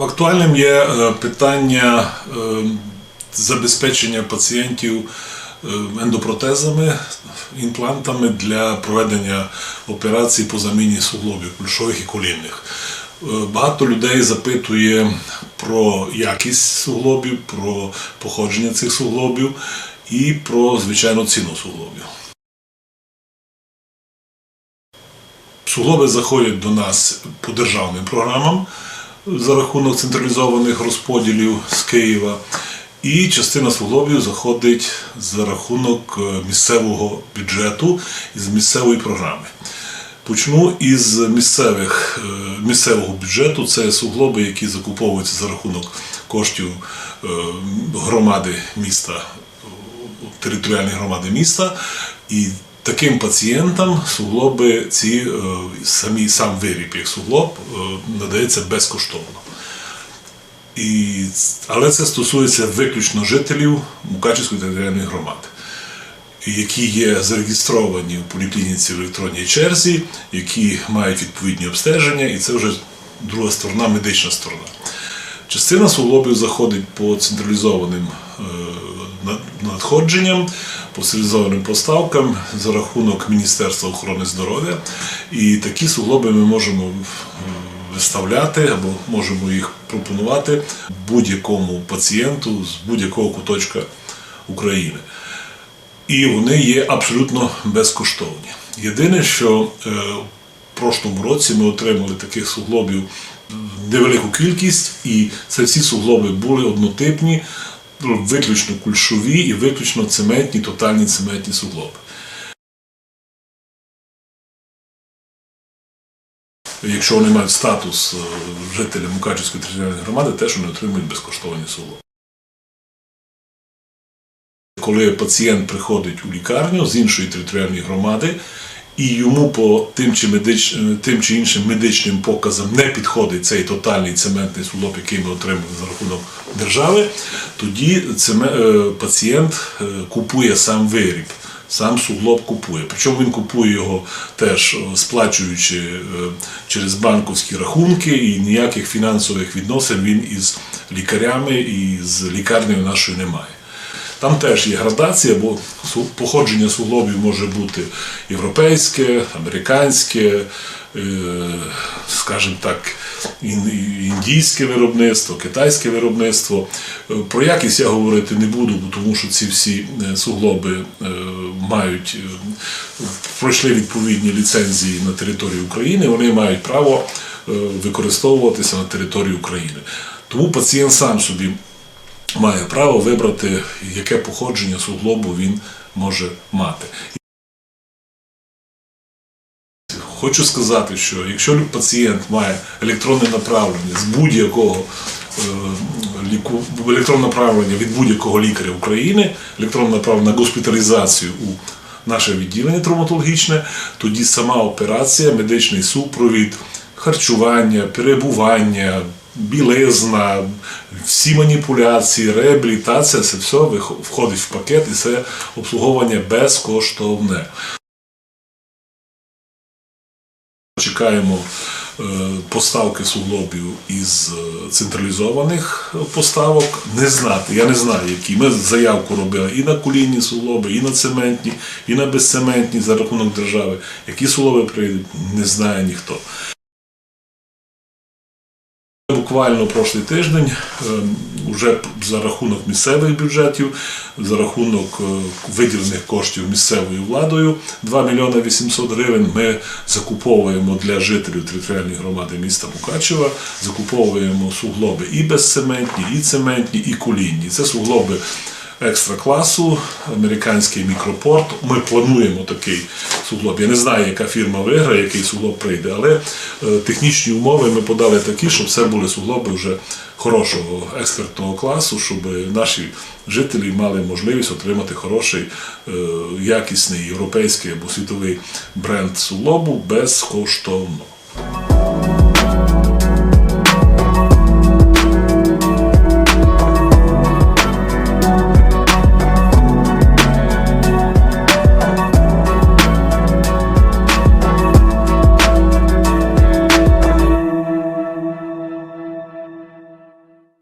Актуальним є е, питання е, забезпечення пацієнтів е, ендопротезами, імплантами для проведення операцій по заміні суглобів кульшових і колінних. Багато людей запитує про якість суглобів, про походження цих суглобів і про звичайну ціну суглобів. Суглоби заходять до нас по державним програмам за рахунок централізованих розподілів з Києва, і частина суглобів заходить за рахунок е, місцевого бюджету з місцевої програми. Почну із місцевих, е, місцевого бюджету. Це суглоби, які закуповуються за рахунок коштів е, громади міста, територіальної громади міста. І таким пацієнтам суглоби ці е, самі сам виріб як суглоб е, надається безкоштовно. І, але це стосується виключно жителів Мукачівської територіальної громади, які є зареєстровані в поліклініці в електронній черзі, які мають відповідні обстеження, і це вже друга сторона, медична сторона. Частина суглобів заходить по централізованим е, надходженням, по централізованим поставкам за рахунок Міністерства охорони здоров'я. І такі суглоби ми можемо е, виставляти або можемо їх пропонувати будь-якому пацієнту з будь-якого куточка України. І вони є абсолютно безкоштовні. Єдине, що е, в прошлому році ми отримали таких суглобів невелику кількість, і це всі суглоби були однотипні, виключно кульшові і виключно цементні, тотальні цементні суглоби. Якщо вони мають статус е, жителя Мукачівської територіальної громади, теж вони отримують безкоштовні суглоби. Коли пацієнт приходить у лікарню з іншої територіальної громади, і йому по тим чи, медич... е, тим чи іншим медичним показам не підходить цей тотальний цементний суглоб, який ми отримали за рахунок держави, тоді е, пацієнт е, купує сам виріб. Сам суглоб купує. Причому він купує його теж сплачуючи через банковські рахунки, і ніяких фінансових відносин він із лікарями і з лікарнею нашою немає. Там теж є градація, бо походження суглобів може бути європейське, американське, е, скажімо так, індійське виробництво, китайське виробництво. Е, Про якість я говорити не буду, тому що ці всі е, суглоби мають пройшли відповідні ліцензії на території України, вони мають право використовуватися на території України. Тому пацієнт сам собі має право вибрати, яке походження суглобу він може мати. Хочу сказати, що якщо пацієнт має електронне направлення з будь-якого е, електронне направлення від будь-якого лікаря України, електронне направлення на госпіталізацію у наше відділення травматологічне, тоді сама операція, медичний супровід, харчування, перебування, білизна, всі маніпуляції, реабілітація, це все входить в пакет і це обслуговування безкоштовне. Чекаємо е, поставки суглобів із е, централізованих поставок. Не знати, я не знаю, які. Ми заявку робили і на колінні суглоби, і на цементні, і на безцементні за рахунок держави. Які суглоби прийдуть, не знає ніхто. Буквально прошлий тиждень вже за рахунок місцевих бюджетів, за рахунок е, виділених коштів місцевою владою 2 мільйони 800 гривень ми закуповуємо для жителів територіальної громади міста Мукачева, закуповуємо суглоби і безцементні, і цементні, і колінні. Це суглоби екстра класу, американський мікропорт. Ми плануємо такий суглоб. Я не знаю, яка фірма виграє, який суглоб прийде, але е, технічні умови ми подали такі, щоб це були суглоби вже хорошого експертного класу, щоб наші жителі мали можливість отримати хороший, е, якісний європейський або світовий бренд суглобу безкоштовно.